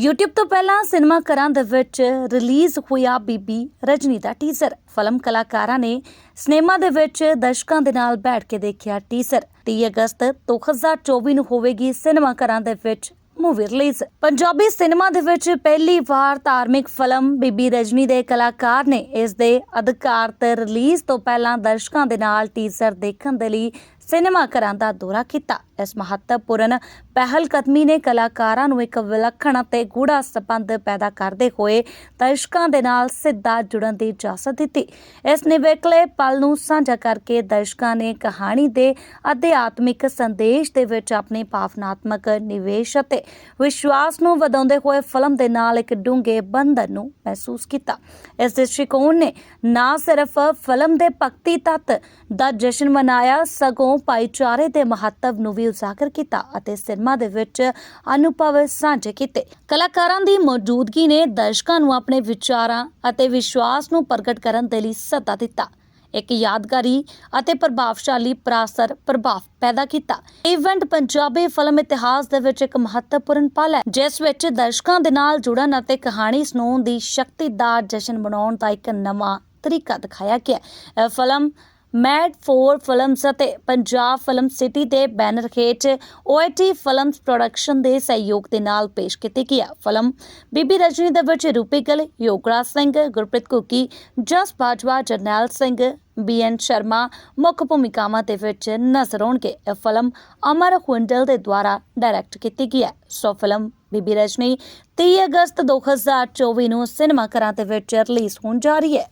YouTube ਤੋਂ ਪਹਿਲਾਂ cinema ਘਰਾਂ ਦੇ ਵਿੱਚ ਰਿਲੀਜ਼ ਹੋਇਆ ਬੀਬੀ ਰਜਨੀ ਦਾ ਟੀਜ਼ਰ ਫਿਲਮ ਕਲਾਕਾਰਾਂ ਨੇ ਸਿਨੇਮਾ ਦੇ ਵਿੱਚ ਦਰਸ਼ਕਾਂ ਦੇ ਨਾਲ ਬੈਠ ਕੇ ਦੇਖਿਆ ਟੀਜ਼ਰ 30 ਅਗਸਤ 2024 ਨੂੰ ਹੋਵੇਗੀ ਸਿਨੇਮਾ ਘਰਾਂ ਦੇ ਵਿੱਚ ਮੂਵੀ ਰਿਲੀਜ਼ ਪੰਜਾਬੀ ਸਿਨੇਮਾ ਦੇ ਵਿੱਚ ਪਹਿਲੀ ਵਾਰ ਧਾਰਮਿਕ ਫਿਲਮ ਬੀਬੀ ਰਜਨੀ ਦੇ ਕਲਾਕਾਰ ਨੇ ਇਸ ਦੇ ਅਧਿਕਾਰ ਤੇ ਰਿਲੀਜ਼ ਤੋਂ ਪਹਿਲਾਂ ਦਰਸ਼ਕਾਂ ਦੇ ਨਾਲ ਟੀਜ਼ਰ ਦੇਖਣ ਦੇ ਲਈ ਸਿਨੇਮਾ ਘਰਾਂ ਦਾ ਦੌਰਾ ਕੀਤਾ। ਇਸ ਮਹੱਤਵਪੂਰਨ ਪਹਿਲ ਕਦਮੀ ਨੇ ਕਲਾਕਾਰਾਂ ਨੂੰ ਇੱਕ ਵਿਲੱਖਣ ਅਤੇ ਗੂੜਾ ਸੰਬੰਧ ਪੈਦਾ ਕਰਦੇ ਹੋਏ ਦਰਸ਼ਕਾਂ ਦੇ ਨਾਲ ਸਿੱਧਾ ਜੁੜਨ ਦੀ ਇਜਾਜ਼ਤ ਦਿੱਤੀ। ਇਸ ਨਿਵੇਕਲੇ ਪਲ ਨੂੰ ਸਾਂਝਾ ਕਰਕੇ ਦਰਸ਼ਕਾਂ ਨੇ ਕਹਾਣੀ ਦੇ ਅਧਿਆਤਮਿਕ ਸੰਦੇਸ਼ ਦੇ ਵਿੱਚ ਆਪਣੇ ਭਾਵਨਾਤਮਕ ਨਿਵੇਸ਼ ਅਤੇ ਵਿਸ਼ਵਾਸ ਨੂੰ ਵਧਾਉਂਦੇ ਹੋਏ ਫਿਲਮ ਦੇ ਨਾਲ ਇੱਕ ਡੂੰਘੇ ਬੰਧਨ ਨੂੰ ਮਹਿਸੂਸ ਕੀਤਾ। ਇਸ ਦ੍ਰਿਸ਼ਟੀਕੋਣ ਨੇ ਨਾ ਸਿਰਫ ਫਿਲਮ ਦੇ ਭਗਤੀ ਤੱਤ ਦਾ ਜਸ਼ਨ ਮਨਾਇਆ, ਸਗੋਂ ਭਾਈਚਾਰੇ ਦੇ ਮਹੱਤਵ ਨੂੰ ਵੀ ਉਜਾਗਰ ਕੀਤਾ ਅਤੇ ਸਿਨੇਮਾ ਦੇ ਵਿੱਚ ਅਨੁਭਵ ਸਾਂਝੇ ਕੀਤੇ। ਕਲਾਕਾਰਾਂ ਦੀ ਮੌਜੂਦਗੀ ਨੇ ਦਰਸ਼ਕਾਂ ਨੂੰ ਆਪਣੇ ਵਿਚਾਰਾਂ ਅਤੇ ਵਿਸ਼ਵਾਸ ਨੂੰ ਪ੍ਰਗਟ ਕਰਨ ਦੇ ਲਈ ਸੱਦਾ ਦਿੱਤਾ। ਇੱਕ ਯਾਦਗਾਰੀ ਅਤੇ ਪ੍ਰਭਾਵਸ਼ਾਲੀ ਪ੍ਰਾਸਰ ਪ੍ਰਭਾਵ ਪੈਦਾ ਕੀਤਾ। ਇਵੈਂਟ ਪੰਜਾਬੀ ਫਿਲਮ ਇਤਿਹਾਸ ਦੇ ਵਿੱਚ ਇੱਕ ਮਹੱਤਵਪੂਰਨ ਪਲ ਹੈ, ਜਿਸ ਵਿੱਚ ਦਰਸ਼ਕਾਂ ਦੇ ਨਾਲ ਜੁੜਨ ਅਤੇ ਕਹਾਣੀ ਸੁਣਾਉਣ ਦੀ ਸ਼ਕਤੀ ਦਾ ਜਸ਼ਨ ਬਣਾਉਣ ਦਾ ਇੱਕ ਨਵਾਂ ਤਰੀਕਾ ਦਿਖਾਇਆ ਗਿਆ ਇਹ ਫਿਲਮ ਮੈਡ ਫੋਰ ਫਿਲਮਸ ਅਤੇ ਪੰਜਾਬ ਫਿਲਮ ਸਿਟੀ ਦੇ ਬੈਨਰ ਹੇਠ OIT ਫਿਲਮਸ ਪ੍ਰੋਡਕਸ਼ਨ ਦੇ ਸਹਿਯੋਗ ਦੇ ਨਾਲ ਪੇਸ਼ ਕੀਤੀ ਗਈ ਹੈ ਫਿਲਮ। ਬੀਬੀ ਰਜਨੀ ਦੇ ਵਿੱਚ ਰੂਪੀ ਗਿੱਲ, ਯੋਗਰਾਜ ਸਿੰਘ, ਗੁਰਪ੍ਰੀਤ ਕੁਕੀ ਜਸ ਬਾਜਵਾ, ਜਰਨੈਲ ਸਿੰਘ ਬੀਐਨ ਸ਼ਰਮਾ ਮੁੱਖ ਭੂਮਿਕਾਵਾਂ ਦੇ ਵਿੱਚ ਨਜ਼ਰ ਆਉਣਗੇ। ਇਹ ਫਿਲਮ ਅਮਰ ਹੁੰਡਲ ਦੇ ਦੁਆਰਾ ਡਾਇਰੈਕਟ ਕੀਤੀ ਗਈ ਹੈ। ਸੋ ਫਿਲਮ ਬੀਬੀ ਰਜਨੀ 30 ਅਗਸਤ 2024 ਨੂੰ ਸਿਨੇਮਾ ਘਰਾਂ ਦੇ ਵਿੱਚ ਰਿਲੀਜ਼ ਹੋਣ ਜਾ ਰਹੀ ਹੈ।